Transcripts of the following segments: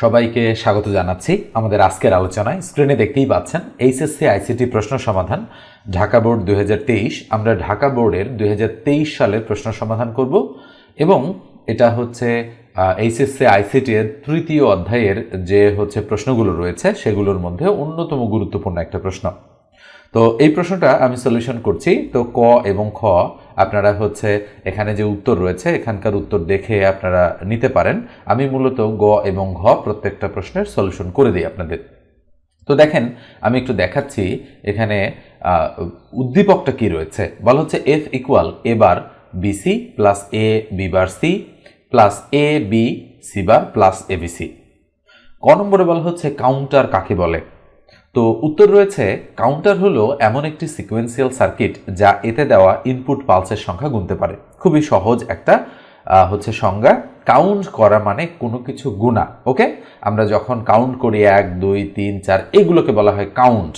সবাইকে স্বাগত জানাচ্ছি আমাদের আজকের আলোচনায়। স্ক্রিনে দেখতেই পাচ্ছেন, এইচএসসি আইসিটি প্রশ্ন সমাধান, ঢাকা বোর্ড দুই হাজার তেইশ। আমরা ঢাকা বোর্ডের দুই হাজার তেইশ সালের প্রশ্ন সমাধান করব এবং এটা হচ্ছে এইচএসসি আইসিটি এর তৃতীয় অধ্যায়ের যে হচ্ছে প্রশ্নগুলো রয়েছে, সেগুলোর মধ্যে অন্যতম গুরুত্বপূর্ণ একটা প্রশ্ন। তো এই প্রশ্নটা আমি সলিউশন করছি। তো ক এবং খ আপনারা হচ্ছে এখানে যে উত্তর রয়েছে, এখানকার উত্তর দেখে আপনারা নিতে পারেন। আমি মূলত গ এবং ঘ প্রত্যেকটা প্রশ্নের সলিউশন করে দিই আপনাদের। তো দেখেন, আমি একটু দেখাচ্ছি এখানে উদ্দীপকটা কি রয়েছে? বলা হচ্ছে F equal A bar BC plus A B bar C plus A B C bar plus A B C ক নম্বরে বলা হচ্ছে কাউন্টার কাকে বলে? তো উত্তর রয়েছে কাউন্টার হলো এমন একটি সিকোয়েন্সিয়াল সার্কিট যা এতে দেওয়া ইনপুট পালসের সংখ্যা গুনতে পারে। খুবই সহজ একটা হচ্ছে সংজ্ঞা। কাউন্ট করা মানে কোনো কিছু গুণা ওকে আমরা যখন কাউন্ট করি এক, দুই, তিন, চার, এগুলোকে বলা হয় কাউন্ট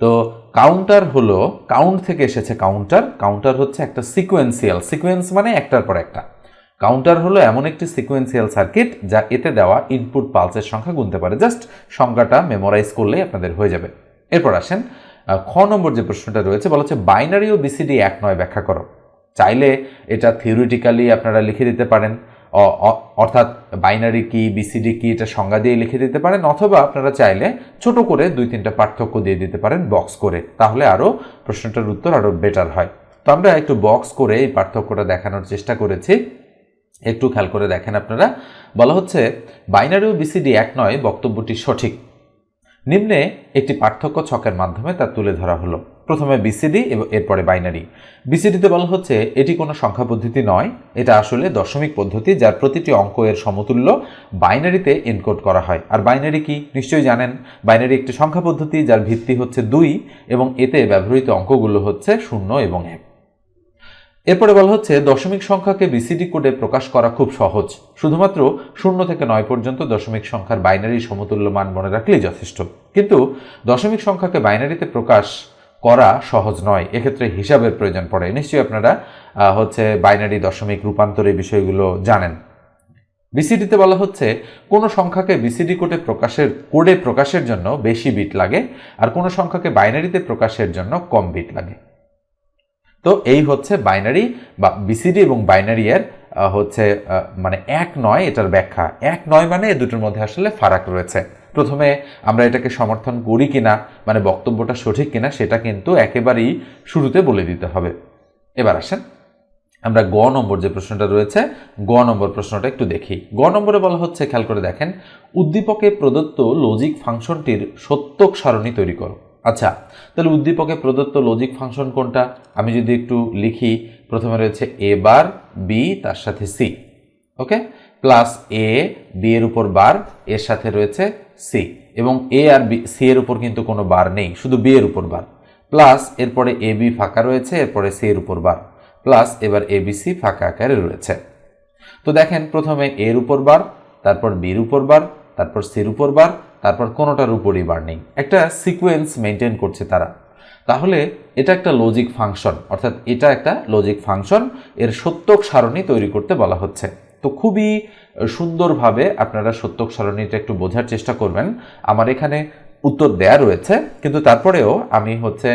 তো কাউন্টার হলো কাউন্ট থেকে এসেছে কাউন্টার কাউন্টার হচ্ছে একটা সিকোয়েন্সিয়াল সিকোয়েন্স মানে একটার পর একটা। কাউন্টার হলো এমন একটি সিকোয়েন্সিয়াল সার্কিট যা এতে দেওয়া ইনপুট পালসের সংখ্যা গুনতে পারে। জাস্ট সংখ্যাটা মেমোরাইজ করলেই আপনাদের হয়ে যাবে। এরপর আসেন খ নম্বর যে প্রশ্নটা রয়েছে, বলা হচ্ছে বাইনারি ও বিসিডি এক নয় ব্যাখ্যা করো। চাইলে এটা থিওরিটিক্যালি আপনারা লিখে দিতে পারেন। অর্থাৎ বাইনারি কি বিসিডি কি, এটা সংজ্ঞা দিয়ে লিখে দিতে পারেন। অথবা আপনারা চাইলে ছোট করে দুই তিনটা পার্থক্য দিয়ে দিতে পারেন বক্স করে। তাহলে আরও প্রশ্নটার উত্তর আরও বেটার হয়। তো আমরা একটু বক্স করে এই পার্থক্যটা দেখানোর চেষ্টা করেছি। একটু খেয়াল করে দেখেন আপনারা। বলা হচ্ছে, বাইনারি ও বিসিডি এক নয়, বক্তব্যটি সঠিক। নিম্নে একটি পার্থক্য ছকের মাধ্যমে তা তুলে ধরা হলো। প্রথমে বিসিডি এবং এরপরে বাইনারি। বিসিডিতে বলা হচ্ছে, এটি কোনো সংখ্যা পদ্ধতি নয়, এটা আসলে দশমিক পদ্ধতি যার প্রতিটি অঙ্ক এর সমতুল্য বাইনারিতে এনকোড করা হয়। আর বাইনারি কি? নিশ্চয়ই জানেন, বাইনারি একটি সংখ্যা পদ্ধতি যার ভিত্তি হচ্ছে দুই এবং এতে ব্যবহৃত অঙ্কগুলো হচ্ছে শূন্য এবং এক। এরপরে বলা হচ্ছে, দশমিক সংখ্যাকে বিসিডি কোডে প্রকাশ করা খুব সহজ। শুধুমাত্র শূন্য থেকে নয় পর্যন্ত দশমিক সংখ্যার বাইনারি সমতুল্য মান মনে রাখলেই যথেষ্ট। কিন্তু দশমিক সংখ্যাকে বাইনারিতে প্রকাশ করা সহজ নয়, এক্ষেত্রে হিসাবের প্রয়োজন পড়ে। নিশ্চয়ই আপনারা হচ্ছে বাইনারি দশমিক রূপান্তরের বিষয়গুলো জানেন। বিসিডিতে বলা হচ্ছে, কোনো সংখ্যাকে বিসিডি কোডে প্রকাশের কোডে প্রকাশের জন্য বেশি বিট লাগে আর কোনো সংখ্যাকে বাইনারিতে প্রকাশের জন্য কম বিট লাগে। তো এই হচ্ছে বাইনারি বা বিসিডি এবং বাইনারি এর হচ্ছে মানে এক নয় এটার ব্যাখ্যা। এক নয় মানে এ দুটোর মধ্যে আসলে ফারাক রয়েছে। প্রথমে আমরা এটাকে সমর্থন করি কিনা মানে বক্তব্যটা সঠিক কিনা, সেটা কিন্তু একেবারেই শুরুতে বলে দিতে হবে। এবার আসেন, আমরা গ নম্বর যে প্রশ্নটা রয়েছে, গ নম্বর প্রশ্নটা একটু দেখি। গ নম্বরে বলা হচ্ছে, খেয়াল করে দেখেন, উদ্দীপকে প্রদত্ত লজিক ফাংশনটির সত্যক সারণী তৈরি করো। আচ্ছা তাহলে উদ্দীপকে প্রদত্ত লজিক ফাংশন কোনটা? আমি যদি একটু লিখি, প্রথমে রয়েছে এ বার বি তার সাথে C okay plus A B এর উপর বার, এর সাথে রয়েছে সি এবং এ আর বি সি এর উপর কিন্তু কোনো বার নেই, শুধু বি এর উপর বার। প্লাস এরপরে এ বি ফাঁকা রয়েছে, এরপরে সি এর উপর বার। প্লাস এবার এ বি সি ফাঁকা আকারে রয়েছে। তো দেখেন, প্রথমে এর উপর বার, তারপর বির উপর বার, তারপর সির উপর বার তারপর কোনোটার উপরই বার্নিং। একটা সিকোয়েন্স মেনটেন করছে তারা। তাহলে এটা একটা লজিক ফাংশন অর্থাৎ এটা একটা লজিক ফাংশন এর সত্যক সারণী তৈরি করতে বলা হচ্ছে। তো খুবই সুন্দরভাবে আপনারা সত্যক সারণীটা একটু বোঝার চেষ্টা করবেন। আমার এখানে উত্তর দেয়া রয়েছে, কিন্তু তারপরেও আমি হচ্ছে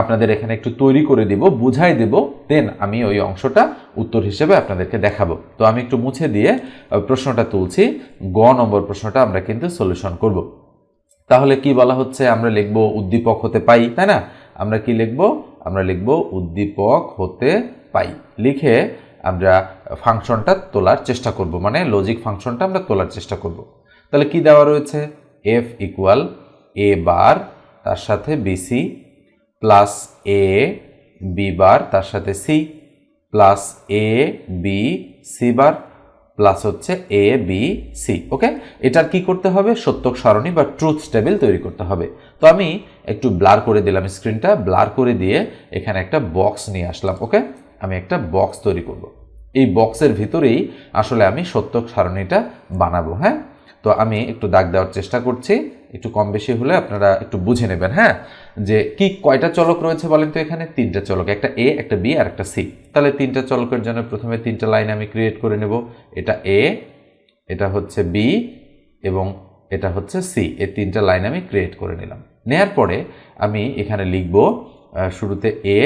আপনাদের এখানে একটু তৈরি করে দিব, বুঝাই দেব দেন আমি ওই অংশটা উত্তর হিসেবে আপনাদেরকে দেখাবো। তো আমি একটু মুছে দিয়ে প্রশ্নটা তুলছি, গ নম্বর প্রশ্নটা আমরা কিন্তু সলিউশন করব। তাহলে কি বলা হচ্ছে? আমরা লিখব উদ্দীপক হতে পাই, তাই না? আমরা কি লিখব? আমরা লিখব উদ্দীপক হতে পাই। লিখে আমরা ফাংশনটা তোলার চেষ্টা করব মানে লজিক ফাংশনটা আমরা তোলার চেষ্টা করব। তাহলে কি দেওয়া রয়েছে? এফ ইকুয়াল এ বার তার সাথে BC plus A B bar তার সাথে C plus A B C bar plus হচ্ছে এ বি সি ওকে এটার কি করতে হবে? সত্যক সারণী বা ট্রুথ টেবিল তৈরি করতে হবে। তো আমি একটু ব্লার করে দিলাম স্ক্রিনটা ব্লার করে দিয়ে এখানে একটা বক্স নিয়ে আসলাম ওকে আমি একটা বক্স তৈরি করব। এই বক্সের ভিতরেই আসলে আমি সত্যক সারণীটা বানাবো হ্যাঁ? তো আমি একটু দাগ দেওয়ার চেষ্টা করছি। একটু কম বেশি হলে আপনারা একটু বুঝে নেবেন হ্যাঁ? যে কি কয়টা চলক রয়েছে বলেন তো এখানে? তিনটা চলক, একটা এ একটা বি আর একটা সি তাহলে তিনটা চলকের জন্য প্রথমে তিনটা লাইন আমি ক্রিয়েট করে নেব। এটা এ এটা হচ্ছে বি এবং এটা হচ্ছে সি এই তিনটা লাইন আমি ক্রিয়েট করে নিলাম। নেয়ার পরে আমি এখানে লিখব শুরুতে এ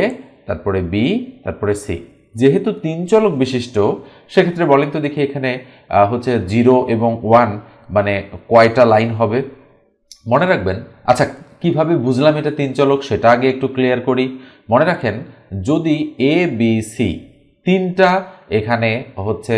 তারপরে বি তারপরে সি যেহেতু তিন চলক বিশিষ্ট, সেক্ষেত্রে বলেন তো দেখি এখানে হচ্ছে জিরো এবং ওয়ান মানে কয়টা লাইন হবে? মনে রাখবেন আচ্ছা কীভাবে বুঝলাম এটা তিন চলক সেটা আগে একটু ক্লিয়ার করি। মনে রাখেন, যদি এ বি সি তিনটা এখানে হচ্ছে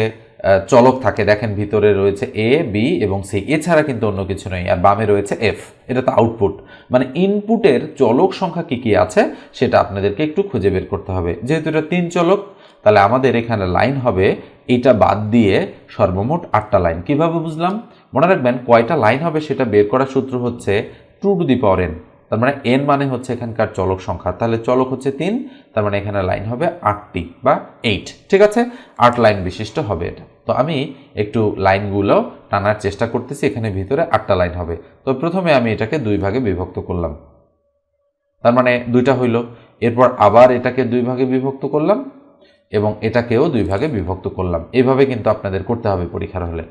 চলক থাকে, দেখেন ভিতরে রয়েছে এ বি এবং সি এছাড়া কিন্তু অন্য কিছু নেই, আর বামে রয়েছে এফ এটা তো আউটপুট মানে ইনপুটের চলক সংখ্যা কি কি আছে, সেটা আপনাদেরকে একটু খুঁজে বের করতে হবে। যেহেতু এটা তিন চলক তাহলে আমাদের এখানে লাইন হবে এটা বাদ দিয়ে সর্বমোট আটটা লাইন। কীভাবে বুঝলাম? মনে রাখবেন কয়টা লাইন হবে সেটা বের করার সূত্র হচ্ছে two to the power N তার মানে এন মানে হচ্ছে এখানকার চলক সংখ্যা। তাহলে চলক হচ্ছে তিন, তার মানে এখানে লাইন হবে আটটি বা এইট ঠিক আছে? আট লাইন বিশিষ্ট হবে এটা। তো আমি একটু লাইনগুলো টানার চেষ্টা করতেছি, এখানে ভিতরে আটটা লাইন হবে। তো প্রথমে আমি এটাকে দুই ভাগে বিভক্ত করলাম। তার মানে দুইটা হইল। এরপর আবার এটাকে দুই ভাগে বিভক্ত করলাম। এবং এটাকেও দুই ভাগে বিভক্ত করলাম। এভাবে কিন্তু আপনাদের করতে হবে পরীক্ষার হলে।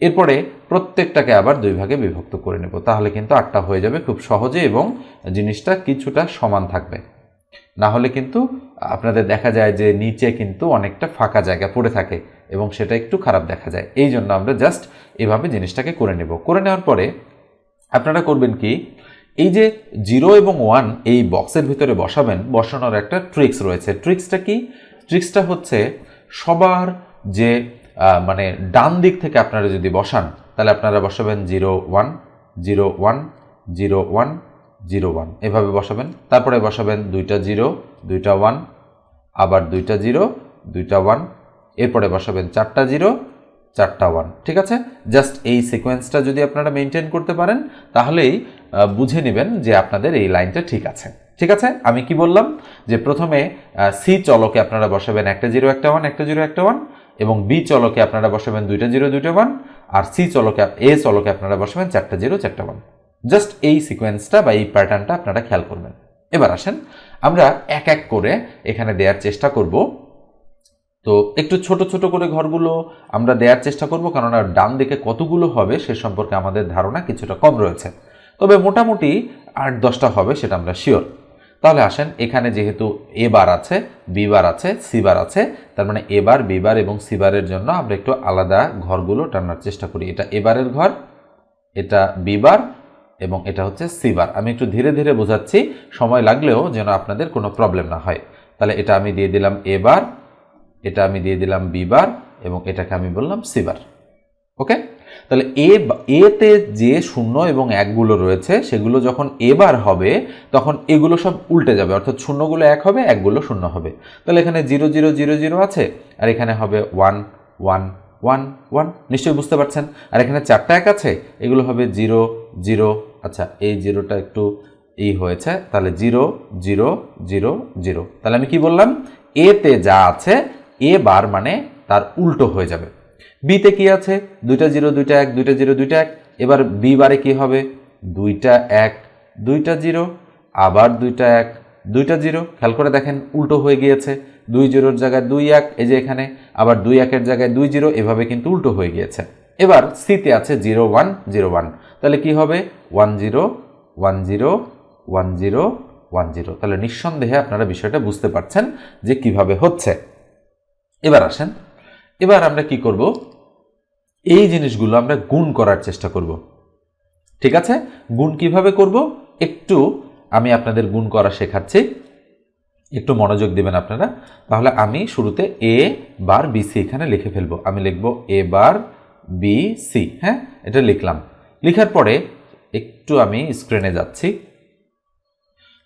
এরপরে প্রত্যেকটাকে আবার দুই ভাগে বিভক্ত করে নেব। তাহলে কিন্তু আটটা হয়ে যাবে খুব সহজে এবং জিনিসটা কিছুটা সমান থাকবে। না হলে কিন্তু আপনাদের দেখা যায় যে নিচে কিন্তু অনেকটা ফাঁকা জায়গা পড়ে থাকে এবং সেটা একটু খারাপ দেখা যায়। এই জন্য আমরা জাস্ট এভাবে জিনিসটাকে করে নেব। করে নেওয়ার পরে আপনারা করবেন কি, এই যে জিরো এবং ওয়ান এই বক্সের ভিতরে বসাবেন, বসানোর একটা ট্রিক্স রয়েছে। ট্রিক্সটা কি ট্রিক্সটা হচ্ছে সবার যে মানে ডান দিক থেকে আপনারা যদি বসান, তাহলে আপনারা বসাবেন zero one zero one zero one zero one. এভাবে বসাবেন। তারপরে বসাবেন দুইটা জিরো, দুইটা ওয়ান, আবার দুইটা জিরো, দুইটা ওয়ান। এরপরে বসাবেন চারটা জিরো, চারটা ওয়ান। ঠিক আছে? জাস্ট এই সিকোয়েন্সটা যদি আপনারা মেনটেন করতে পারেন, তাহলেই বুঝে নেবেন যে আপনাদের এই লাইনটা ঠিক আছে। ঠিক আছে? আমি কি বললাম? যে প্রথমে সি চলকে আপনারা বসাবেন একটা জিরো, একটা ওয়ান, একটা জিরো, একটা ওয়ান এবং বি চলকে আপনারা বসাবেন দুইটা জিরো, দুইটা ওয়ান আর সি চলকে, এ চলকে আপনারা বসাবেন চারটা জিরো, চারটা ওয়ান। জাস্ট এই সিকোয়েন্সটা বা এই প্যাটার্নটা আপনারা খেয়াল করবেন। এবার আসেন, আমরা এক এক করে এখানে দেওয়ার চেষ্টা করব। তো একটু ছোট ছোট করে ঘরগুলো আমরা দেওয়ার চেষ্টা করব আর ডান দিকে কতগুলো হবে সে সম্পর্কে আমাদের ধারণা কিছুটা কম রয়েছে। তবে মোটামুটি আট, দশটা হবে, সেটা আমরা শিওর তাহলে আসেন, এখানে যেহেতু এ বার আছে বি বার আছে সি বার আছে, তার মানে এ বার বি বার এবং সি বারের জন্য আমরা একটু আলাদা ঘরগুলো টানার চেষ্টা করি। এটা এবারের ঘর, এটা বি বার এবং এটা হচ্ছে সি বার। আমি একটু ধীরে ধীরে বোঝাচ্ছি, সময় লাগলেও যেন আপনাদের কোনো প্রবলেম না হয়। তাহলে এটা আমি দিয়ে দিলাম এ বার, এটা আমি দিয়ে দিলাম বি বার এবং এটাকে আমি বললাম সি বার। ওকে? তাহলে এ এতে যে শূন্য এবং একগুলো রয়েছে, সেগুলো যখন এবার হবে, তখন এগুলো সব উল্টে যাবে। অর্থাৎ শূন্যগুলো এক হবে, একগুলো শূন্য হবে। তাহলে এখানে জিরো জিরো জিরো জিরো আছে, আর এখানে হবে ওয়ান ওয়ান ওয়ান ওয়ান। নিশ্চয়ই বুঝতে পারছেন? আর এখানে চারটা এক আছে, এগুলো হবে জিরো জিরো। আচ্ছা এই জিরোটা একটু এই হয়েছে, তাহলে জিরো জিরো জিরো জিরো। তাহলে আমি কি বললাম? এতে যা আছে এ বার মানে তার উল্টো হয়ে যাবে। বিতে কি আছে? দুইটা জিরো, দুইটা এক, দুইটা জিরো, দুইটা এক। এবার বি বারে কি হবে? দুইটা এক, দুইটা জিরো, আবার দুইটা এক, দুইটা জিরো। খেয়াল করে দেখেন, উল্টো হয়ে গিয়েছে। দুই জিরোর জায়গায় দুই এক, এই যে এখানে। আবার দুই একের জায়গায় দুই জিরো, এভাবে কিন্তু উল্টো হয়ে গিয়েছে। এবার সিতে আছে জিরো ওয়ান জিরো ওয়ান। তাহলে কি হবে? One zero one zero one zero one zero. তাহলে নিঃসন্দেহে আপনারা বিষয়টা বুঝতে পারছেন যে কীভাবে হচ্ছে। এবার আসেন। এবার আমরা কি করব? এই জিনিসগুলো আমরা গুণ করার চেষ্টা করব। ঠিক আছে? গুণ কীভাবে করব? একটু আমি আপনাদের গুণ করা শেখাচ্ছি। একটু মনোযোগ দিবেন আপনারা। তাহলে আমি শুরুতে এ বার বি সি এখানে লিখে ফেলব। আমি লিখব এ বার বি সি হ্যাঁ? এটা লিখলাম। লিখার পরে একটু আমি স্ক্রিনে যাচ্ছি।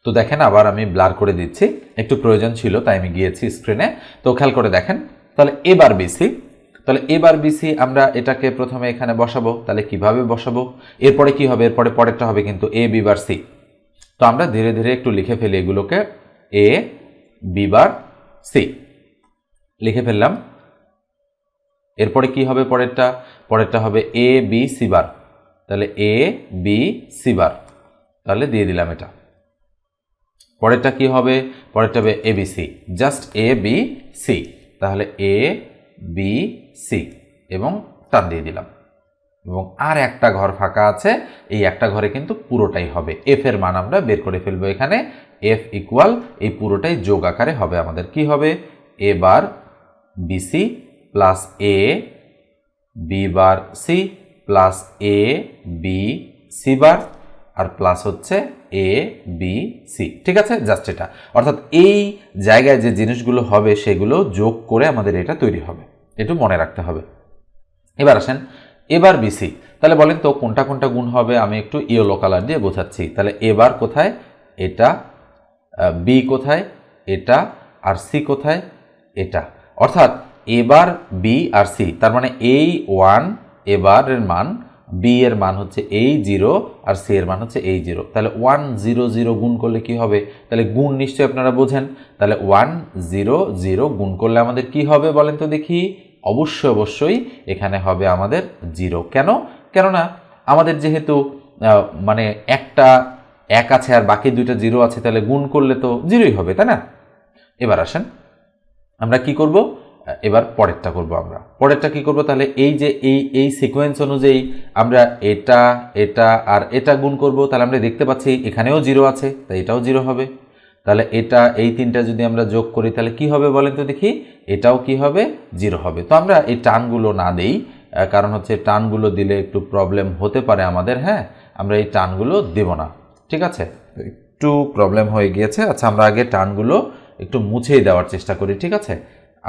তো দেখেন আবার আমি ব্লার করে দিচ্ছি। একটু প্রয়োজন ছিল, তাই আমি গিয়েছি স্ক্রিনে তো খেয়াল করে দেখেন। তাহলে এবার বিসি তাহলে এবার বিসি আমরা এটাকে প্রথমে এখানে বসাবো, তাহলে কীভাবে বসাবো? এরপরে কি হবে? এরপরে পরেরটা হবে কিন্তু এ বি বার সি তো আমরা ধীরে ধীরে একটু লিখে ফেলি এগুলোকে এ বি বার সি লিখে ফেললাম। এরপরে কি হবে পরেরটা? পরেরটা হবে এ বি সি বার তাহলে এ বি সি বার তাহলে দিয়ে দিলাম এটা। পরেরটা কি হবে? পরেরটা হবে A B C just A B C তাহলে এ বি সি এবং টান দিয়ে দিলাম। এবং আর একটা ঘর ফাঁকা আছে, এই একটা ঘরে কিন্তু পুরোটাই হবে। এফ এর মান আমরা বের করে ফেলব এখানে। এফ ইকুয়াল এই পুরোটাই যোগ আকারে হবে। আমাদের কি হবে? A bar BC plus A B bar C plus A B C bar R plus হচ্ছে এ বি সি ঠিক আছে? জাস্ট এটা। অর্থাৎ এই জায়গায় যে জিনিসগুলো হবে, সেগুলো যোগ করে আমাদের এটা তৈরি হবে। একটু মনে রাখতে হবে। এবার আসেন, এবার বিসি তাহলে বলেন তো, কোনটা কোনটা গুণ হবে? আমি একটু ইয়েলো কালার দিয়ে বোঝাচ্ছি। তাহলে এবার কোথায়? এটা বি কোথায়? এটা, আর সি কোথায়? এটা। অর্থাৎ এবার বি আর সি তার মানে এই ওয়ান এবারের মান বি এর মান হচ্ছে এই জিরো আর সি এর মান হচ্ছে এই জিরো তাহলে ওয়ান জিরো জিরো গুণ করলে কি হবে? তাহলে গুণ নিশ্চয়ই আপনারা বোঝেন। তাহলে ওয়ান জিরো জিরো গুণ করলে আমাদের কি হবে বলেন তো দেখি? অবশ্যই অবশ্যই এখানে হবে আমাদের জিরো কেন? কেননা আমাদের যেহেতু মানে একটা এক আছে আর বাকি দুইটা জিরো আছে, তাহলে গুণ করলে তো জিরোই হবে, তাই না? এবার আসেন। আমরা কি করব? এবার পরেরটা করব আমরা। পরেরটা কি করব? তাহলে এই যে এই এই সিকোয়েন্স অনুযায়ী আমরা এটা এটা আর এটা গুণ করব। তাহলে আমরা দেখতে পাচ্ছি এখানেও জিরো আছে, তাই এটাও জিরো হবে। তাহলে এটা, এই তিনটা যদি আমরা যোগ করি, তাহলে কি হবে বলেন তো দেখি? এটাও কি হবে? জিরো হবে। তো আমরা এই টানগুলো না দেই কারণ হচ্ছে টানগুলো দিলে একটু প্রবলেম হতে পারে আমাদের হ্যাঁ? আমরা এই টানগুলো দেব না। ঠিক আছে? একটু প্রবলেম হয়ে গিয়েছে। আচ্ছা আমরা আগে টানগুলো একটু মুছেই দেওয়ার চেষ্টা করি, ঠিক আছে?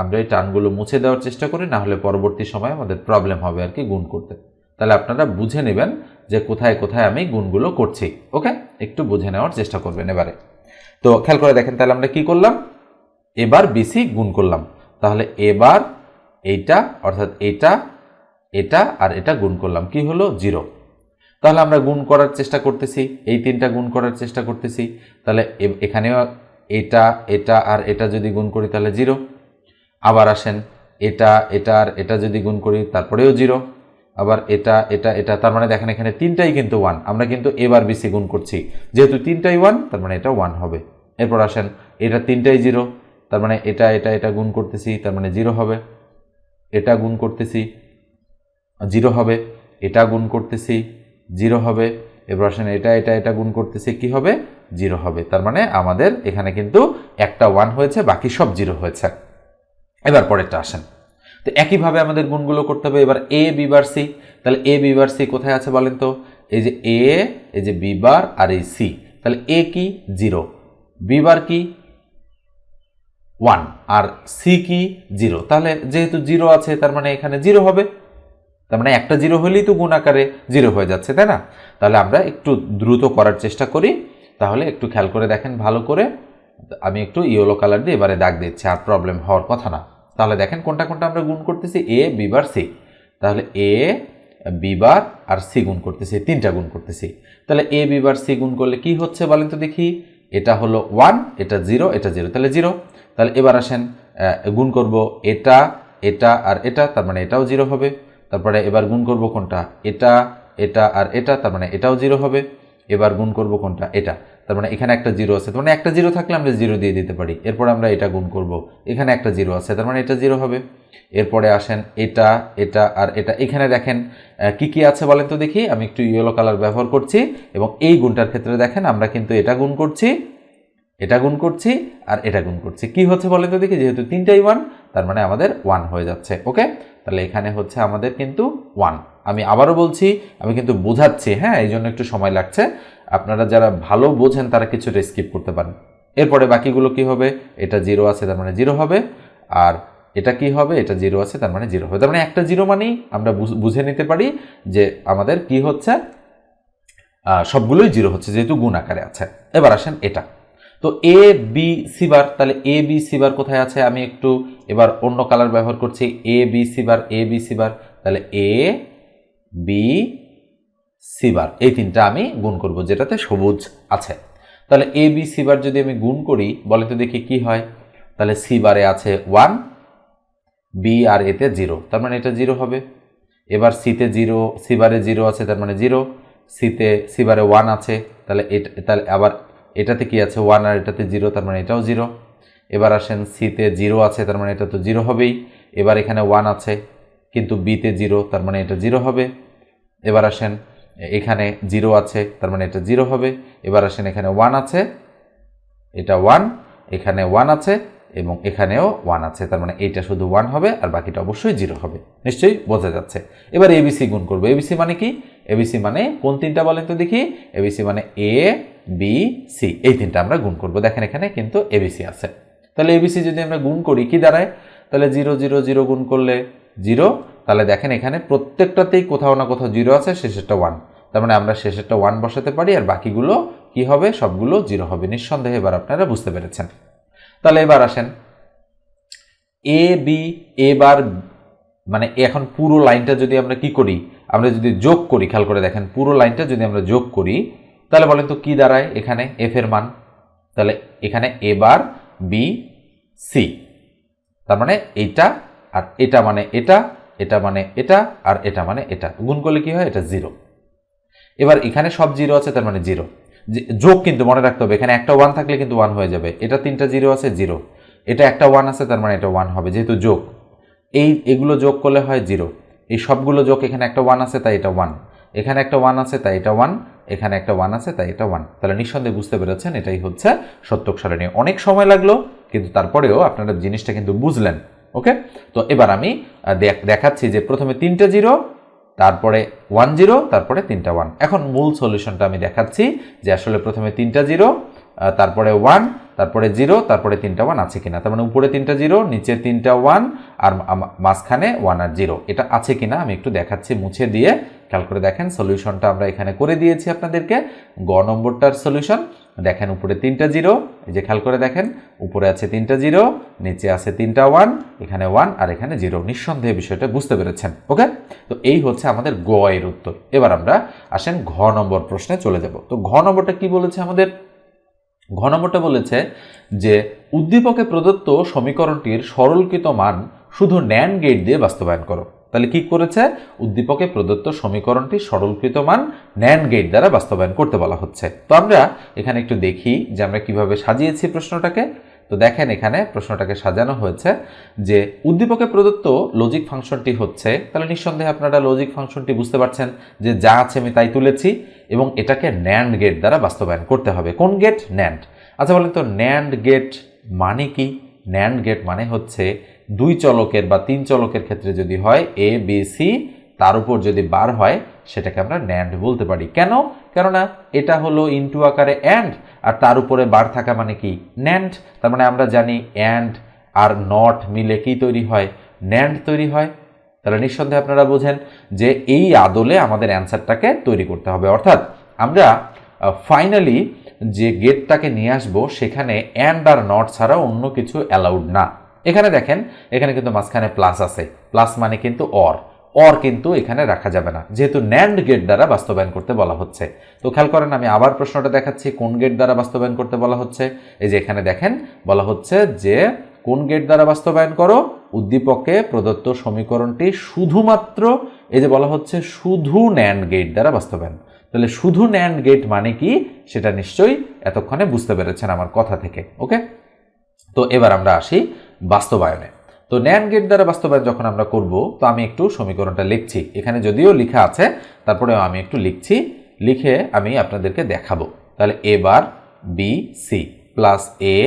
আমরা এই টানগুলো মুছে দেওয়ার চেষ্টা করি, না হলে পরবর্তী সময় আমাদের প্রবলেম হবে আর কি গুণ করতে। তাহলে আপনারা বুঝে নেবেন যে কোথায় কোথায় আমি গুণগুলো করছি ওকে একটু বুঝে নেওয়ার চেষ্টা করবেন এবারে। তো খেয়াল করে দেখেন, তাহলে আমরা কি করলাম? এবার বিসি গুণ করলাম। তাহলে এবার এইটা, অর্থাৎ এটা এটা আর এটা গুণ করলাম। কি হলো? জিরো তাহলে আমরা গুণ করার চেষ্টা করতেছি, এই তিনটা গুণ করার চেষ্টা করতেছি। তাহলে এখানেও এটা এটা আর এটা যদি গুণ করি, তাহলে জিরো আবার আসেন, এটা এটা আর এটা যদি গুণ করি, তারপরেও জিরো। আবার এটা এটা এটা, তার মানে দেখেন এখানে তিনটাই কিন্তু ওয়ান আমরা কিন্তু এবার বিসি গুণ করছি। যেহেতু তিনটাই ওয়ান তার মানে এটা ওয়ান হবে। এরপর আসেন, এটা তিনটাই জিরো, তার মানে এটা এটা এটা গুণ করতেছি, তার মানে জিরো হবে। এটা গুণ করতেছি, জিরো হবে। এটা গুণ করতেছি, জিরো হবে। এরপর আসেন, এটা এটা এটা গুণ করতেছি, কি হবে? জিরো হবে। তার মানে আমাদের এখানে কিন্তু একটা ওয়ান হয়েছে, বাকি সব জিরো হয়েছে। এবার পরেরটা আসেন। তো একইভাবে আমাদের গুণগুলো করতে হবে, এবার এ বিবার সি তাহলে এ বিবার সি কোথায় আছে বলেন তো? এই যে এ এই যে বিবার আর এই সি তাহলে এ কি? জিরো। বিবার কি? ওয়ান। আর সি কি? জিরো। তাহলে যেহেতু জিরো আছে, তার মানে এখানে জিরো হবে। তার মানে একটা জিরো হলেই তো গুণ আকারে জিরো হয়ে যাচ্ছে, তাই না? তাহলে আমরা একটু দ্রুত করার চেষ্টা করি। তাহলে একটু খেয়াল করে দেখেন, ভালো করে। আমি একটু ইয়েলো কালার দিয়ে এবারে দাগ দিচ্ছি, আর প্রবলেম হওয়ার কথা না। তাহলে দেখেন কোনটা কোনটা আমরা গুণ করতেছি? এ বিবার সি তাহলে এ বিবার আর সি গুণ করতেছি, তিনটা গুণ করতেছি। তাহলে এ বিবার সি গুণ করলে কি হচ্ছে বলেন তো দেখি? এটা হলো ওয়ান এটা জিরো এটা জিরো তাহলে জিরো তাহলে এবার আসেন গুণ করব এটা এটা আর এটা, তার মানে এটাও জিরো হবে। তারপরে এবার গুণ করব কোনটা? এটা এটা আর এটা, তার মানে এটাও জিরো হবে। এবার গুণ করব কোনটা? এটা। তার মানে এখানে একটা জিরো আছে। তার মানে একটা জিরো থাকলে আমরা জিরো দিয়ে দিতে পারি। এরপর আমরা এটা গুণ করব। এখানে একটা জিরো আছে। তার মানে এটা জিরো হবে। এরপরে আসেন এটা এটা আর এটা। এখানে দেখেন কি কি আছে বলেন তো দেখি। আমি একটু ইয়েলো কালার ব্যবহার করছি এবং এই গুণটার ক্ষেত্রে দেখেন, আমরা কিন্তু এটা গুণ করছি, এটা গুণ করছি আর এটা গুণ করছি। কি হচ্ছে বলেন তো দেখি? যেহেতু তিনটাই ওয়ান তার মানে আমাদের ওয়ান হয়ে যাচ্ছে। ওকে তাহলে এখানে হচ্ছে আমাদের কিন্তু ওয়ান আমি আবারও বলছি, আমি কিন্তু বোঝাচ্ছি হ্যাঁ? এই জন্য একটু সময় লাগছে। আপনারা যারা ভালো বোঝেন, তারা কিছুটা স্কিপ করতে পারেন। এরপরে বাকিগুলো কি হবে? এটা জিরো আছে, তার মানে জিরো হবে। আর এটা কি হবে? এটা জিরো আছে, তার মানে জিরো হবে। তার মানে একটা জিরো মানেই আমরা বুঝ- নিতে পারি যে আমাদের কি হচ্ছে? সবগুলোই জিরো হচ্ছে, যেহেতু গুণ আকারে আছে। এবার আসেন এটা। তো এ বি সি বার তাহলে এ বি সি বার কোথায় আছে? আমি একটু এবার অন্য কালার ব্যবহার করছি। A B C bar A B C bar তাহলে এ বি সিবার, এই তিনটা আমি গুণ করব যেটাতে সবুজ আছে। তাহলে এ, বি, সিবার যদি আমি গুণ করি বলে তো দেখি কি হয়? তাহলে সিবারে আছে ওয়ান, বি আর এতে জিরো। তার মানে এটা জিরো হবে। এবার সিতে জিরো, সিবারে জিরো আছে, তার মানে জিরো। সিতে, সিবারে ওয়ান আছে, তাহলে এটা, তাহলে আবার এটাতে কি আছে? ওয়ান আর এটাতে জিরো, তার মানে এটাও জিরো। এবার আসেন সিতে জিরো আছে, তার মানে এটা তো জিরো হবেই। এবার এখানে ওয়ান আছে, কিন্তু বিতে জিরো, তার মানে এটা জিরো হবে। এবার আসেন এখানে জিরো আছে, তার মানে এটা জিরো হবে। এবার আসেন এখানে ওয়ান আছে, এটা ওয়ান, এখানে ওয়ান আছে এবং এখানেও ওয়ান আছে, তার মানে এইটা শুধু ওয়ান হবে আর বাকিটা অবশ্যই জিরো হবে। নিশ্চয়ই বোঝা যাচ্ছে। এবার এবিসি গুণ করব। এবিসি মানে কি? এবিসি মানে কোন তিনটা বলেন তো দেখি? এবিসি মানে এ, বি, সি, এই তিনটা আমরা গুণ করব। দেখেন এখানে কিন্তু এবিসি আছে। তাহলে এবিসি যদি আমরা গুণ করি, কি দাঁড়ায়? তাহলে জিরো জিরো জিরো গুণ করলে জিরো তাহলে দেখেন এখানে প্রত্যেকটাতেই কোথাও না কোথাও জিরো আছে, শেষেরটা ওয়ান তার মানে আমরা শেষেরটা ওয়ান বসাতে পারি আর বাকিগুলো কি হবে? সবগুলো জিরো হবে। নিঃসন্দেহে এবার আপনারা বুঝতে পেরেছেন। তাহলে এবার আসেন। এ বি এবার মানে এখন পুরো লাইনটা যদি আমরা কি করি? আমরা যদি যোগ করি, খেয়াল করে দেখেন, পুরো লাইনটা যদি আমরা যোগ করি, তাহলে বলেন তো কি দাঁড়ায় এখানে? এফ এর মান। তাহলে এখানে এবার বি সি তার মানে এইটা আর এটা মানে এটা এটা মানে এটা আর এটা মানে এটা। গুণ করলে কি হয়? এটা জিরো এবার এখানে সব জিরো আছে, তার মানে জিরো যোগ কিন্তু মনে রাখতে হবে, এখানে একটা ওয়ান থাকলে কিন্তু ওয়ান হয়ে যাবে। এটা তিনটা জিরো আছে জিরো এটা একটা ওয়ান আছে, তার মানে এটা ওয়ান হবে, যেহেতু যোগ। এই, এগুলো যোগ করলে হয় জিরো এই সবগুলো যোগ, এখানে একটা ওয়ান আছে, তাই এটা ওয়ান এখানে একটা ওয়ান আছে, তাই এটা ওয়ান এখানে একটা ওয়ান আছে, তাই এটা ওয়ান তাহলে নিঃসন্দেহে বুঝতে পেরেছেন, এটাই হচ্ছে সত্যক সারণী। অনেক সময় লাগল, কিন্তু তারপরেও আপনারা জিনিসটা কিন্তু বুঝলেন। ওকে তো এবার আমি দেখাচ্ছি যে প্রথমে তিনটা জিরো, তারপরে ওয়ান জিরো, তারপরে তিনটা ওয়ান এখন মূল সলিউশনটা আমি দেখাচ্ছি যে আসলে প্রথমে তিনটা জিরো তারপরে ওয়ান তারপরে জিরো, তারপরে তিনটা ওয়ান আছে কিনা। তার মানে উপরে তিনটা জিরো, নিচে তিনটা ওয়ান আর মাঝখানে ওয়ান আর জিরো। এটা আছে কিনা আমি একটু দেখাচ্ছি, মুছে দিয়ে। খেয়াল করে দেখেন, সলিউশনটা আমরা এখানে করে দিয়েছি আপনাদেরকে। গ নম্বরটার সলিউশন। দেখেন উপরে তিনটা জিরো, এই যে খেয়াল করে দেখেন, উপরে আছে তিনটা জিরো, নিচে আছে তিনটা ওয়ান, এখানে ওয়ান আর এখানে জিরো। নিঃসন্দেহে বিষয়টা বুঝতে পেরেছেন, ওকে? তো এই হচ্ছে আমাদের গ এর উত্তর। এবার আমরা আসেন ঘ নম্বর প্রশ্নে চলে যাব। তো ঘ নম্বরটা কি বলেছে আমাদের? ঘ নম্বরটা বলেছে যে, উদ্দীপকে প্রদত্ত সমীকরণটির সরলকৃত মান শুধু ন্যান গেট দিয়ে বাস্তবায়ন করো। তাহলে কি করেছে? উদ্দীপকে প্রদত্ত সমীকরণটি সরলকৃত মান ন্যান গেট দ্বারা বাস্তবায়ন করতে বলা হচ্ছে। তো আমরা এখানে একটু দেখি যে আমরা কীভাবে সাজিয়েছি প্রশ্নটাকে। তো দেখেন এখানে প্রশ্নটাকে সাজানো হয়েছে যে উদ্দীপকে প্রদত্ত লজিক ফাংশনটি হচ্ছে, তাহলে নিঃসন্দেহে আপনারা লজিক ফাংশনটি বুঝতে পারছেন যে যা আছে আমি তাই তুলেছি এবং এটাকে ন্যান্ড গেট দ্বারা বাস্তবায়ন করতে হবে। কোন গেট? ন্যান্ড। আচ্ছা বলেন তো, ন্যান্ড গেট মানে কি? ন্যান্ড গেট মানে হচ্ছে দুই চলকের বা তিন চলকের ক্ষেত্রে যদি হয় এ বি সি তার উপর যদি বার হয়, সেটাকে আমরা ন্যান্ড বলতে পারি। কেন? কেননা এটা হলো ইন্টু আকারে অ্যান্ড আর তার উপরে বার থাকা মানে কি? ন্যান্ড তার মানে আমরা জানি অ্যান্ড আর নট মিলে কি তৈরি হয়? ন্যান্ড তৈরি হয়। তাহলে নিঃসন্দেহে আপনারা বোঝেন যে এই আদলে আমাদের অ্যান্সারটাকে তৈরি করতে হবে। অর্থাৎ আমরা ফাইনালি যে গেটটাকে নিয়ে আসব, সেখানে অ্যান্ড আর নট ছাড়া অন্য কিছু অ্যালাউড না। এখানে দেখেন, এখানে কিন্তু মাঝখানে প্লাস আছে। প্লাস মানে কিন্তু অর অর কিন্তু এখানে রাখা যাবে না। যেহেতু ন্যান্ড গেট দ্বারা বাস্তবায়ন করতে বলা হচ্ছে। তো খেয়াল করেন, আমি আবার প্রশ্নটা দেখাচ্ছি, কোন গেট দ্বারা বাস্তবায়ন করতে বলা হচ্ছে? এই যে এখানে দেখেন, বলা হচ্ছে যে কোন গেট দ্বারা বাস্তবায়ন করো? উদ্দীপকে প্রদত্ত সমীকরণটি শুধুমাত্র, এই যে বলা হচ্ছে শুধু ন্যান্ড গেট দ্বারা বাস্তবায়ন। তাহলে শুধু ন্যান্ড গেট মানে কি? সেটা নিশ্চয়ই এতক্ষণে বুঝতে পেরেছেন আমার কথা থেকে। ওকে তো এবার আমরা আসি বাস্তবায়নে। তো ন্যান গেট দ্বারা বাস্তবায়ন যখন আমরা করব, তো আমি একটু সমীকরণটা লিখছি। এখানে যদিও লেখা আছে, তারপরেও আমি একটু লিখছি, লিখে আমি আপনাদেরকে দেখাবো। তাহলে A bar B C plus A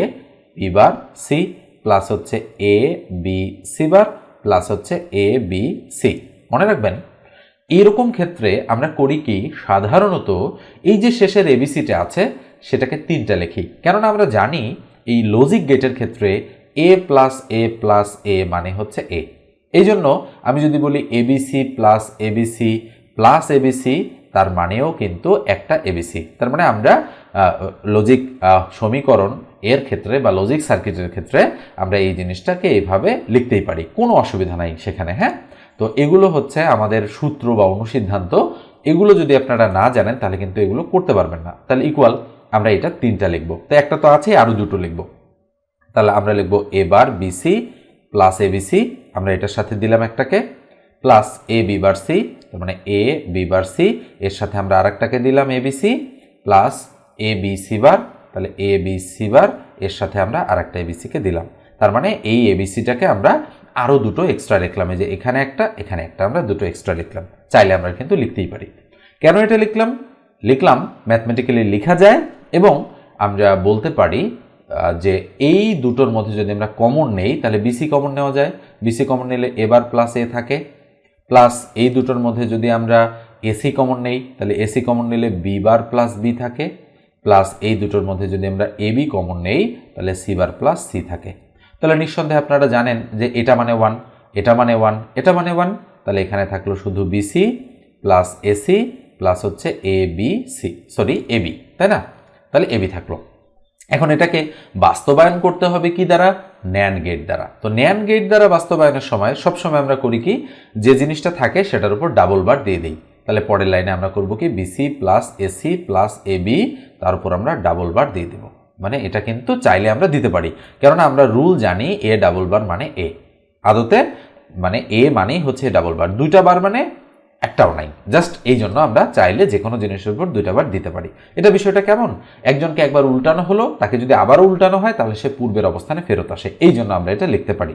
B bar C plus হচ্ছে A B C bar plus হচ্ছে এ বি সি মনে রাখবেন এইরকম ক্ষেত্রে আমরা করি কি, সাধারণত এই যে শেষের এবিসিটা আছে, সেটাকে তিনটা লিখি। কেননা আমরা জানি, এই লজিক গেটের ক্ষেত্রে এ প্লাস এ প্লাস এ মানে হচ্ছে এ এই জন্য আমি যদি বলি A B C plus A B C plus A B C তার মানেও কিন্তু একটা এবিসি তার মানে আমরা লজিক সমীকরণ এর ক্ষেত্রে বা লজিক সার্কিটের ক্ষেত্রে আমরা এই জিনিসটাকে এইভাবে লিখতেই পারি। কোনো অসুবিধা নাই সেখানে হ্যাঁ? তো এগুলো হচ্ছে আমাদের সূত্র বা অনুসিদ্ধান্ত। এগুলো যদি আপনারা না জানেন, তাহলে কিন্তু এগুলো করতে পারবেন না। তাহলে ইকুয়াল আমরা এটা তিনটা লিখব। তো একটা তো আছে আরও দুটো লিখব। তাহলে আমরা লিখব A bar BC plus A BC আমরা এটার সাথে দিলাম একটাকে plus A B bar C তার মানে এ বি বার সি এর সাথে আমরা আরেকটাকে দিলাম A B C plus A B C bar তাহলে এ বি সি বার এর সাথে আমরা আরেকটা এবিসিকে দিলাম। তার মানে এই এবিসিটাকে আমরা আরও দুটো এক্সট্রা লিখলাম, এই যে এখানে একটা এখানে একটা, আমরা দুটো এক্সট্রা লিখলাম। চাইলে আমরা কিন্তু লিখতেই পারি। কেন এটা লিখলাম? লিখলাম ম্যাথমেটিক্যালি লেখা যায় এবং আমরা বলতে পারি যে এই দুটোর মধ্যে যদি আমরা কমন নেই, তাহলে বিসি কমন নেওয়া যায়। বিসি কমন নিলে এবার প্লাস এ থাকে। প্লাস এই দুটোর মধ্যে যদি আমরা এসি কমন নেই, তাহলে এসি কমন নিলে বি বার প্লাস বি থাকে। প্লাস এই দুটোর মধ্যে যদি আমরা এ বি কমন নেই, তাহলে সি বার প্লাস সি থাকে। তাহলে নিঃসন্দেহে আপনারা জানেন যে এটা মানে ওয়ান এটা মানে ওয়ান এটা মানে ওয়ান তাহলে এখানে থাকল শুধু বিসি প্লাস এসি প্লাস হচ্ছে A B C sorry A B তাই না? তাহলে এ বি থাকল। এখন এটাকে বাস্তবায়ন করতে হবে কি দ্বারা? ন্যান গেট দ্বারা। তো ন্যান গেট দ্বারা বাস্তবায়নের সময় সবসময় আমরা করি কি? যে জিনিসটা থাকে সেটার উপর ডাবল বার দিয়ে দিই। তাহলে পরের লাইনে আমরা করব কি? BC plus AC plus A B তার উপর আমরা ডাবল বার দিয়ে দেব। মানে এটা কিন্তু চাইলে আমরা দিতে পারি। কেননা আমরা রুল জানি এ ডাবল বার মানে এ আদতে মানে এ মানেই হচ্ছে ডাবল বার দুইটা বার মানে একটাও নাই। জাস্ট এই জন্য আমরা চাইলে যে কোনো জিনিসের উপর দুইটা বার দিতে পারি। এটা বিষয়টা কেমন? একজনকে একবার উল্টানো হলো, তাকে যদি আবারও উল্টানো হয়, তাহলে সে পূর্বের অবস্থানে ফেরত আসে। এই জন্য আমরা এটা লিখতে পারি।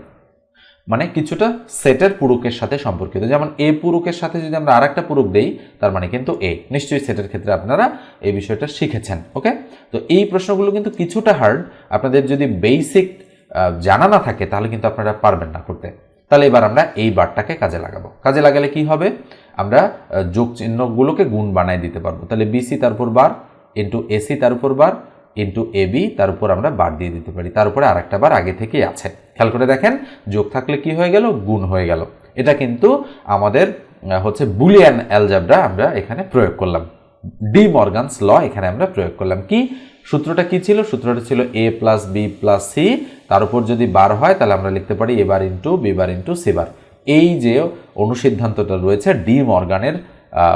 মানে কিছুটা সেটের পুরুকের সাথে সম্পর্কিত। যেমন এ পুরুকের সাথে যদি আমরা আরেকটা পুরুক দেই, তার মানে কিন্তু এ। নিশ্চয়ই সেটের ক্ষেত্রে আপনারা এই বিষয়টা শিখেছেন, ওকে? তো এই প্রশ্নগুলো কিন্তু কিছুটা হার্ড আপনাদের যদি বেসিক জানা না থাকে, তাহলে কিন্তু আপনারা পারবেন না করতে। তাহলে এবার আমরা এই বারটাকে কাজে লাগাবো। কাজে লাগালে কি হবে? আমরা যোগ চিহ্নগুলোকে গুণ বানায় দিতে পারব। তাহলে বিসি তার উপর বার ইন্টু এসি তার উপর বার ইন্টু এবি তার উপর আমরা বার দিয়ে দিতে পারি। তার উপরে আরেকটা বার আগে থেকেই আছে। খেয়াল করে দেখেন, যোগ থাকলে কি হয়ে গেল? গুণ হয়ে গেল। এটা কিন্তু আমাদের হচ্ছে বুলিয়ান অ্যালজাবরা আমরা এখানে প্রয়োগ করলাম। ডি মর্গানস ল এখানে আমরা প্রয়োগ করলাম। কি? সূত্রটা কি ছিল? সূত্রটা ছিল A plus B plus C তার উপর যদি বার হয়, তাহলে আমরা লিখতে পারি A bar into B bar into C bar. এই যে অনুসিদ্ধান্তটা রয়েছে, ডি মর্গানের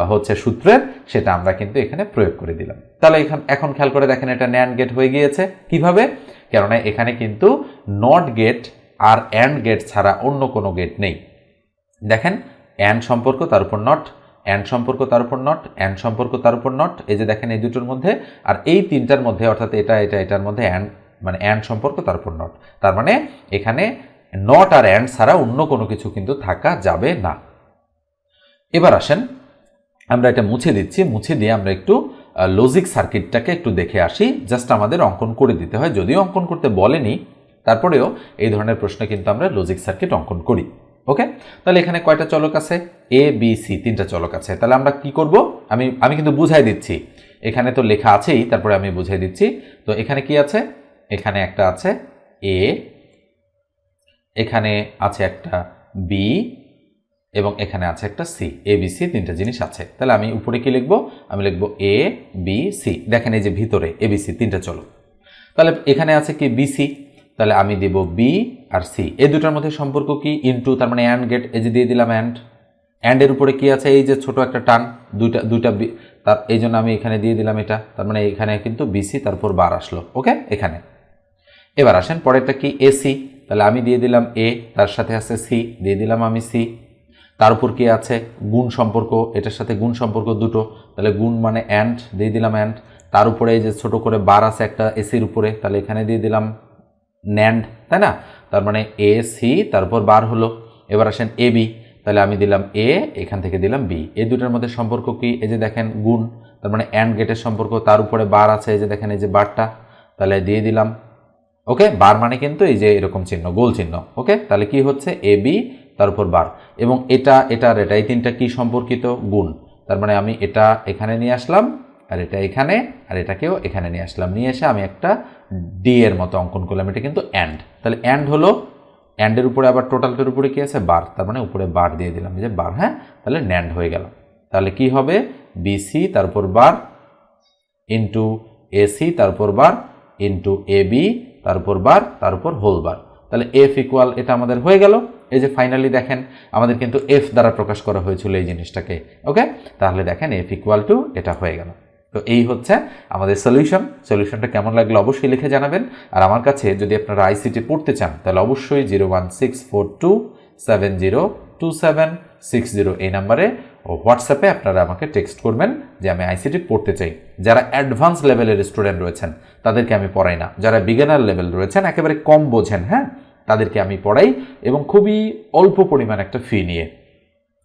হচ্ছে সূত্রের সেটা আমরা কিন্তু এখানে প্রয়োগ করে দিলাম। তাহলে এখান এখন খেয়াল করে দেখেন, এটা ন্যান্ড গেট হয়ে গিয়েছে। কীভাবে? কেননা এখানে কিন্তু নট গেট আর অ্যান্ড গেট ছাড়া অন্য কোনো গেট নেই। দেখেন অ্যান্ড সম্পর্ক, তার উপর নট অ্যান্ড সম্পর্ক, তার উপর নট অ্যান্ড সম্পর্ক, তার উপর নট এই যে দেখেন এই দুটোর মধ্যে, আর এই তিনটার মধ্যে, অর্থাৎ এটা এটা, এটার মধ্যে অ্যান্ড মানে অ্যান্ড সম্পর্ক, তার উপর নট তার মানে এখানে নট আর অ্যান্ড ছাড়া অন্য কোনো কিছু কিন্তু থাকা যাবে না। এবার আসেন, আমরা এটা মুছে দিচ্ছি, মুছে দিয়ে আমরা একটু লজিক সার্কিটটাকে একটু দেখে আসি। জাস্ট আমাদের অঙ্কন করে দিতে হয়, যদিও অঙ্কন করতে বলেনি, তারপরেও এই ধরনের প্রশ্ন কিন্তু আমরা লজিক সার্কিট অঙ্কন করি। ওকে তাহলে এখানে কয়টা চলক আছে? এ বি সি তিনটা চলক আছে। তাহলে আমরা কি করব? আমি আমি কিন্তু বুঝাই দিচ্ছি। এখানে তো লেখা আছেই, তারপরে আমি বুঝাই দিচ্ছি। তো এখানে কি আছে? এখানে একটা আছে এ এখানে আছে একটা বি এবং এখানে আছে একটা সি এ বি সি তিনটা জিনিস আছে। তাহলে আমি উপরে কি লিখব? আমি লিখব এ বি সি দেখেন এই যে ভিতরে এ বি সি তিনটা চলো তাহলে এখানে আছে কি বি সি তাহলে আমি দেব বি আর সি এ দুটার মধ্যে সম্পর্ক কি? ইনটু তার মানে অ্যান্ড গেট, এই যে দিয়ে দিলাম অ্যান্ড অ্যান্ডের উপরে কি আছে? এই যে ছোট একটা টান, দুইটা দুইটা তার এই জন্য আমি এখানে দিয়ে দিলাম এটা। তার মানে এখানে কিন্তু বিসি তারপর বার আসলো। ওকে এখানে। এবার আসেন, পরেরটা কি? এসি তাহলে আমি দিয়ে দিলাম এ তার সাথে আছে সি দিয়ে দিলাম আমি সি তার উপর কি আছে? গুণ সম্পর্ক, এটার সাথে গুণ সম্পর্ক দুটো। তাহলে গুণ মানে অ্যান্ড দিয়ে দিলাম অ্যান্ড তার উপরে এই যে ছোট করে বার আছে একটা এসির উপরে, তাহলে এখানে দিয়ে দিলাম ন্যান্ড তাই না? তার মানে এ সি তারপর বার হলো। এবার আসেন এ বি তাহলে আমি দিলাম এ এখান থেকে দিলাম বি এই দুটোর মধ্যে সম্পর্ক কি? এই যে দেখেন, গুণ। তার মানে অ্যান্ড গেটের সম্পর্ক, তার উপরে বার আছে, এই যে দেখেন, এই যে বারটা। তাহলে দিয়ে দিলাম ওকে বার মানে কিন্তু এই যে এরকম চিহ্ন, গোল চিহ্ন ওকে তাহলে কি হচ্ছে? এ বি তার উপর বার এবং এটা এটা আর এটা, এই তিনটা কি সম্পর্কিত? গুণ। তার মানে আমি এটা এখানে নিয়ে আসলাম, আর এটা এখানে, আর এটাকেও এখানে নিয়ে আসলাম। নিয়ে এসে আমি একটা ডি এর মতো অঙ্কন করলাম। এটা কিন্তু অ্যান্ড তাহলে অ্যান্ড হলো অ্যান্ডের উপরে আবার টোটালটার উপরে কি আছে? বার তার মানে উপরে বার দিয়ে দিলাম। যে বার হ্যাঁ? তাহলে ন্যান্ড হয়ে গেল। তাহলে কি হবে? বিসি তারপর বার ইন্টু এসি তারপর বার ইন্টু এ বি তারপর বার, তারপর হোল বার। তাহলে এফ ইকুয়াল এটা আমাদের হয়ে গেল। এই যে ফাইনালি দেখেন, আমাদের কিন্তু এফ দ্বারা প্রকাশ করা হয়েছিল এই জিনিসটাকে। ওকে তাহলে দেখেন এফ ইকুয়াল টু এটা হয়ে গেল। তো এই হচ্ছে আমাদের সলিউশন সলিউশনটা কেমন লাগল অবশ্যই লিখে জানাবেন। আর আমার কাছে যদি আপনারা আইসিটি পড়তে চান, তাহলে অবশ্যই zero one six four two seven zero two seven six zero এই নাম্বারে ও হোয়াটসঅ্যাপে আপনারা আমাকে টেক্সট করবেন যে আমি আইসিটি পড়তে চাই। যারা অ্যাডভান্স লেভেলের স্টুডেন্ট রয়েছেন, তাদেরকে আমি পড়াই না। যারা বিগিনার লেভেল রয়েছেন, একেবারে কম বোঝেন হ্যাঁ? তাদেরকে আমি পড়াই এবং খুবই অল্প পরিমাণ একটা ফি নিয়ে।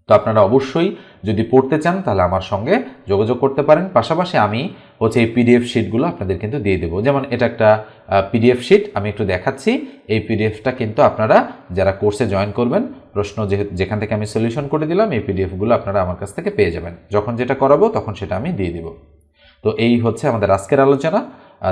তো আপনারা অবশ্যই যদি পড়তে চান, তাহলে আমার সঙ্গে যোগাযোগ করতে পারেন। পাশাপাশি আমি হচ্ছে এই পিডিএফ শিটগুলো আপনাদের কিন্তু দিয়ে দেবো। যেমন এটা একটা পিডিএফ শিট আমি একটু দেখাচ্ছি। এই পিডিএফটা কিন্তু আপনারা যারা কোর্সে জয়েন করবেন প্রশ্ন যেখান থেকে আমি সলিউশন করে দিলাম, এই পিডিএফগুলো আপনারা আমার কাছ থেকে পেয়ে যাবেন। যখন যেটা করাবো, তখন সেটা আমি দিয়ে দিব। তো এই হচ্ছে আমাদের আজকের আলোচনা।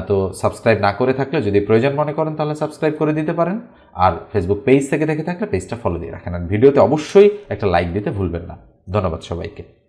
তো সাবস্ক্রাইব না করে থাকলে, যদি প্রয়োজন মনে করেন, তাহলে সাবস্ক্রাইব করে দিতে পারেন। আর ফেসবুক পেজ থেকে দেখে থাকলে পেজটা ফলো দিয়ে রাখেন। আর ভিডিওতে অবশ্যই একটা লাইক দিতে ভুলবেন না। ধন্যবাদ সবাইকে।